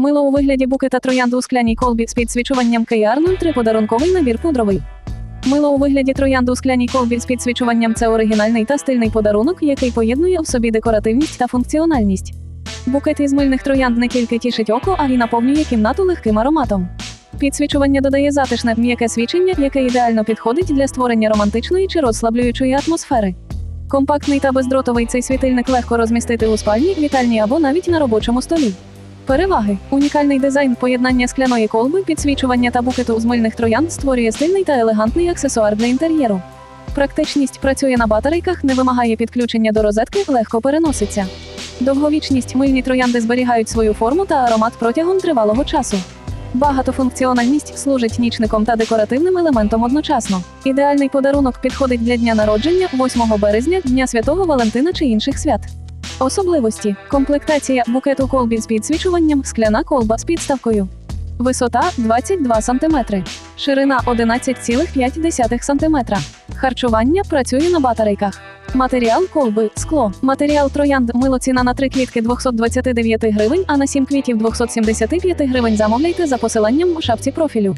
Мило у вигляді букета троянди у скляній колбі з підсвічуванням KR03 подарунковий набір пудровий. Мило у вигляді троянди у скляній колбі з підсвічуванням це оригінальний та стильний подарунок, який поєднує в собі декоративність та функціональність. Букет із мильних троянд не тільки тішить око, а й наповнює кімнату легким ароматом. Підсвічування додає затишне м'яке свічення, яке ідеально підходить для створення романтичної чи розслаблюючої атмосфери. Компактний та бездротовий цей світильник легко розмістити у спальні, вітальні або навіть на робочому столі. Переваги: унікальний дизайн, поєднання скляної колби, підсвічування та букету з мильних троянд створює стильний та елегантний аксесуар для інтер'єру. Практичність працює на батарейках, не вимагає підключення до розетки, легко переноситься. Довговічність мильні троянди зберігають свою форму та аромат протягом тривалого часу. Багатофункціональність служить нічником та декоративним елементом одночасно. Ідеальний подарунок підходить для дня народження, 8 березня, Дня Святого Валентина чи інших свят. Особливості: комплектація букет у колбі з підсвічуванням, скляна колба з підставкою. Висота 22 см. Ширина 11,5 см. Харчування працює на батарейках. Матеріал колби скло. Матеріал троянд мило ціна на 3 квітки 229 гривень, а на 7 квітів 275 гривень замовляйте за посиланням у шапці профілю.